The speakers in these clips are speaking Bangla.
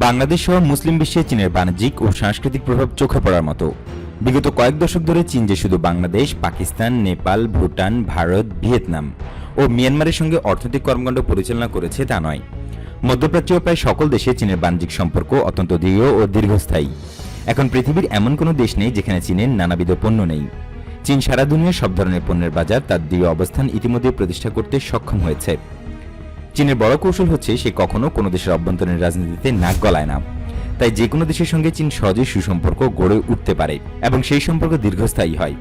বাংলাদেশ সহ মুসলিম বিশ্বে চীনের বাণিজ্যিক ও সাংস্কৃতিক প্রভাব চোখে পড়ার মতো। বিগত কয়েক দশক ধরে চীন যে শুধু বাংলাদেশ, পাকিস্তান, নেপাল, ভুটান, ভারত, ভিয়েতনাম ও মিয়ানমারের সঙ্গে অর্থনৈতিক কর্মকাণ্ড পরিচালনা করেছে তা নয়। মধ্যপ্রাচ্যীয় প্রায় সকল দেশে চীনের বাণিজ্যিক সম্পর্ক অত্যন্ত দৃঢ় ও দীর্ঘস্থায়ী। এখন পৃথিবীর এমন কোনো দেশ নেই যেখানে চীনের নানাবিধ পণ্য নেই। চীন সারা দুনিয়ার সব ধরনের পণ্যের বাজার তার দৃঢ় অবস্থান ইতিমধ্যে প্রতিষ্ঠা করতে সক্ষম হয়েছে। চীনের বড় কৌশল হচ্ছে সে কখনো কোনো দেশের অভ্যন্তরীণ রাজনীতিতে নাক গলায় না। তাই যে কোনো দেশের সঙ্গে চীন সহজেই সুসম্পর্ক গড়ে উঠতে পারে এবং সেই সম্পর্ক দীর্ঘস্থায়ী হয়।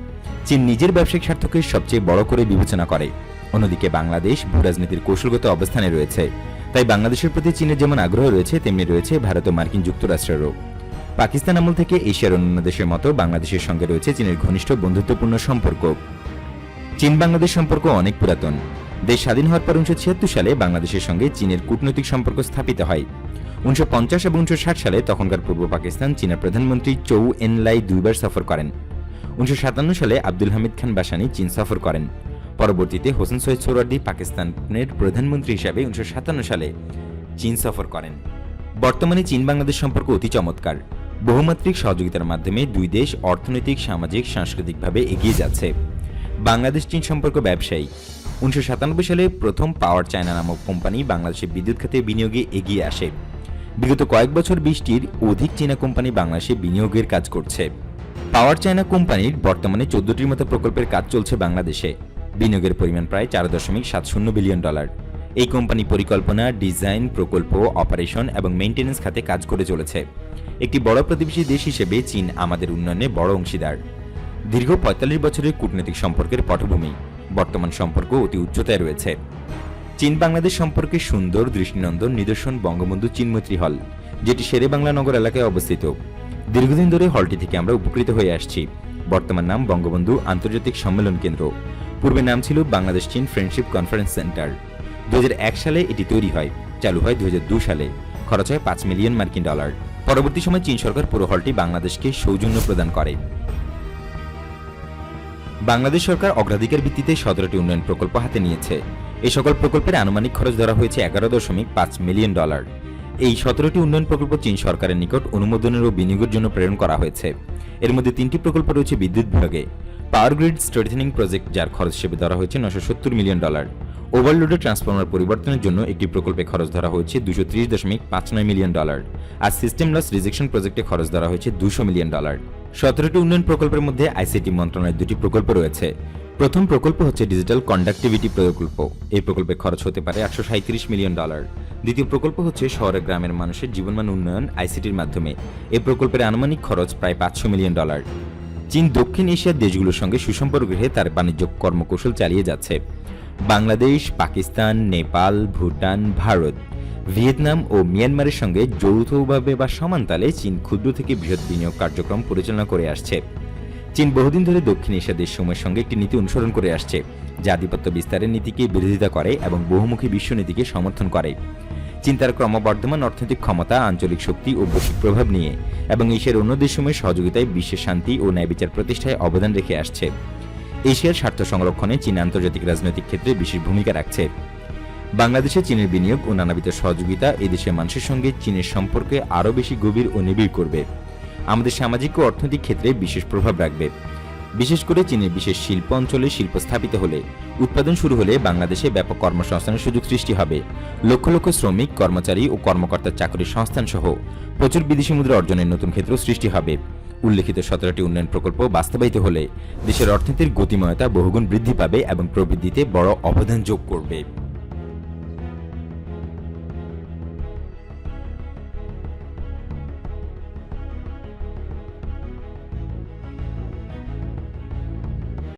চীন নিজের ব্যবসায়িক স্বার্থকে সবচেয়ে বড় করে বিবেচনা করে। অন্যদিকে বাংলাদেশ ভূরাজনীতির কৌশলগত অবস্থানে রয়েছে। তাই বাংলাদেশের প্রতি চীনের যেমন আগ্রহ রয়েছে, তেমনি রয়েছে ভারত ও মার্কিন যুক্তরাষ্ট্রেরও। পাকিস্তান আমল থেকে এশিয়ার অন্যান্য দেশের মতো বাংলাদেশের সঙ্গে রয়েছে চীনের ঘনিষ্ঠ বন্ধুত্বপূর্ণ সম্পর্ক। চীন বাংলাদেশ সম্পর্ক অনেক পুরাতন। দেশ স্বাধীন হওয়ার পর উনিশশো ছিয়াত্তর সালে বাংলাদেশের সঙ্গে চীনের কূটনৈতিক সম্পর্ক স্থাপিত হয়। উনিশশো পঞ্চাশ এবং উনিশশো ষাট সালে তখনকার পূর্ব পাকিস্তান চীনের প্রধানমন্ত্রী চৌ এনলাই দুইবার সফর করেন। উনিশশো সাতান্ন সালে আব্দুল হামিদ খান বাসানি চীন সফর করেন। পরবর্তীতে হোসেন সৈয়দ সোহরার্দি পাকিস্তানের প্রধানমন্ত্রী হিসাবে উনিশশো সাতান্ন সালে চীন সফর করেন। বর্তমানে চীন বাংলাদেশ সম্পর্ক অতি চমৎকার। বহুমাত্রিক সহযোগিতার মাধ্যমে দুই দেশ অর্থনৈতিক, সামাজিক, সাংস্কৃতিকভাবে এগিয়ে যাচ্ছে। বাংলাদেশ চীন সম্পর্ক ব্যবসায়ী। উনিশশো সাতানব্বই সালে প্রথম পাওয়ার চায়না নামক কোম্পানি বাংলাদেশে বিদ্যুৎ খাতে বিনিয়োগে এগিয়ে আসে। বিগত কয়েক বছর বিশটির অধিক চীনা কোম্পানি বাংলাদেশে বিনিয়োগের কাজ করছে। পাওয়ার চায়না কোম্পানির বর্তমানে চোদ্দটির মতো প্রকল্পের কাজ চলছে বাংলাদেশে। বিনিয়োগের পরিমাণ প্রায় চার দশমিক সাত শূন্য বিলিয়ন ডলার। এই কোম্পানি পরিকল্পনা, ডিজাইন, প্রকল্প, অপারেশন এবং মেইনটেনেন্স খাতে কাজ করে চলেছে। একটি বড় প্রতিবেশী দেশ হিসেবে চীন আমাদের উন্নয়নে বড় অংশীদার। দীর্ঘ পঁয়তাল্লিশ বছরের কূটনৈতিক সম্পর্কের পটভূমি। বর্তমান সম্পর্ক অতি উচ্চতায় রয়েছে। চীন বাংলাদেশ সম্পর্কে সুন্দর দৃষ্টিনন্দন নিদর্শন বঙ্গবন্ধু চীনমৈত্রী হল, যেটি শেরে বাংলা নগর এলাকায় অবস্থিত। দীর্ঘদিন ধরে হলটি থেকে আমরা উপকৃত হয়ে আসছি। বর্তমান নাম বঙ্গবন্ধু আন্তর্জাতিক সম্মেলন কেন্দ্র। পূর্বে নাম ছিল বাংলাদেশ চীন ফ্রেন্ডশিপ কনফারেন্স সেন্টার। দুই হাজার এক সালে এটি তৈরি হয়, চালু হয় দুই হাজার দুই সালে। খরচ হয় পাঁচ মিলিয়ন মার্কিন ডলার। পরবর্তী সময় চীন সরকার পুরো হলটি বাংলাদেশকে সৌজন্য প্রদান করে। বাংলাদেশ সরকার অগ্রাধিকার ভিত্তিতে সতেরোটি উন্নয়ন প্রকল্প হাতে নিয়েছে। এই সকল প্রকল্পের আনুমানিক খরচ ধরা হয়েছে এগারো দশমিক পাঁচ মিলিয়ন ডলার। এই সতেরোটি উন্নয়ন প্রকল্প চীন সরকারের নিকট অনুমোদনের ও বিনিয়োগের জন্য প্রেরণ করা হয়েছে। এর মধ্যে তিনটি প্রকল্প রয়েছে বিদ্যুৎ বিভাগে। পাওয়ার গ্রিড স্ট্রেথেনিং প্রজেক্ট, যার খরচ হিসেবে ধরা হয়েছে নশো সত্তর মিলিয়ন ডলার। ওভারলোডেড ট্রান্সফর্মার পরিবর্তনের জন্য একটি প্রকল্পে খরচ ধরা হয়েছে দুশো ত্রিশ দশমিক পাঁচ নয় মিলিয়ন ডলার। আর সিস্টেম লস রিজেকশন প্রজেক্টে খরচ ধরা হয়েছে দুশো মিলিয়ন ডলার। সতেরোটি উন্নয়ন প্রকল্পের মধ্যে আইসিটি মন্ত্রণালয়ের দুটি প্রকল্প রয়েছে। প্রথম প্রকল্প হচ্ছে ডিজিটাল কন্ডাক্টিভিটি প্রকল্প। এই প্রকল্পে খরচ হতে পারে সাঁত্রিশ মিলিয়ন ডলার। দ্বিতীয় প্রকল্প হচ্ছে শহরে গ্রামের মানুষের জীবনমান উন্নয়ন আইসিটির মাধ্যমে। এই প্রকল্পের আনুমানিক খরচ প্রায় পাঁচশো মিলিয়ন ডলার। চীন, দক্ষিণ এশিয়ার দেশগুলোর সঙ্গে সুসম্পর্ক রেখে তার বাণিজ্য কর্মকৌশল চালিয়ে যাচ্ছে। বাংলাদেশ, পাকিস্তান, নেপাল, ভুটান, ভারত। ভিয়েতনাম ও মিয়ানমারের সঙ্গে যৌথভাবে বা সমানতালে চীন ক্ষুদ্র থেকে বৃহৎ বিনিয়োগ কার্যক্রম পরিচালনা করে আসছে। চীন বহুদিন ধরে দক্ষিণ এশিয়া দেশসমূহের সঙ্গে একটি নীতি অনুসরণ করে আসছে, যা আধিপত্য বিস্তারের নীতিকে বিরোধিতা করে এবং বহুমুখী বিশ্ব নীতিকে সমর্থন করে। চীন তার ক্রমবর্ধমান অর্থনৈতিক ক্ষমতা, আঞ্চলিক শক্তি ও বৈশ্বিক প্রভাব নিয়ে এবং এশিয়ার অন্য দেশসমূহের সহযোগিতায় বিশ্বের শান্তি ও ন্যায় বিচার প্রতিষ্ঠায় অবদান রেখে আসছে। এশিয়ার স্বার্থ সংরক্ষণে চীন আন্তর্জাতিক রাজনৈতিক ক্ষেত্রে বিশেষ ভূমিকা রাখছে। বাংলাদেশে চীনের বিনিয়োগ ও নানাবিধ সহযোগিতা এদেশের মানুষের সঙ্গে চীনের সম্পর্কে আরও বেশি গভীর ও নিবিড় করবে। আমাদের সামাজিক ও অর্থনৈতিক ক্ষেত্রে বিশেষ প্রভাব রাখবে। বিশেষ করে চীনের বিশেষ শিল্প অঞ্চলে শিল্প স্থাপিত হলে উৎপাদন শুরু হলে বাংলাদেশে ব্যাপক কর্মসংস্থানের সুযোগ সৃষ্টি হবে। লক্ষ লক্ষ শ্রমিক, কর্মচারী ও কর্মকর্তার চাকরির সংস্থান সহ প্রচুর বিদেশি মুদ্রা অর্জনের নতুন ক্ষেত্র সৃষ্টি হবে। উল্লেখিত সতেরোটি উন্নয়ন প্রকল্প বাস্তবায়িত হলে দেশের অর্থনীতির গতিময়তা বহুগুণ বৃদ্ধি পাবে এবং প্রবৃদ্ধিতে বড় অবদান যোগ করবে।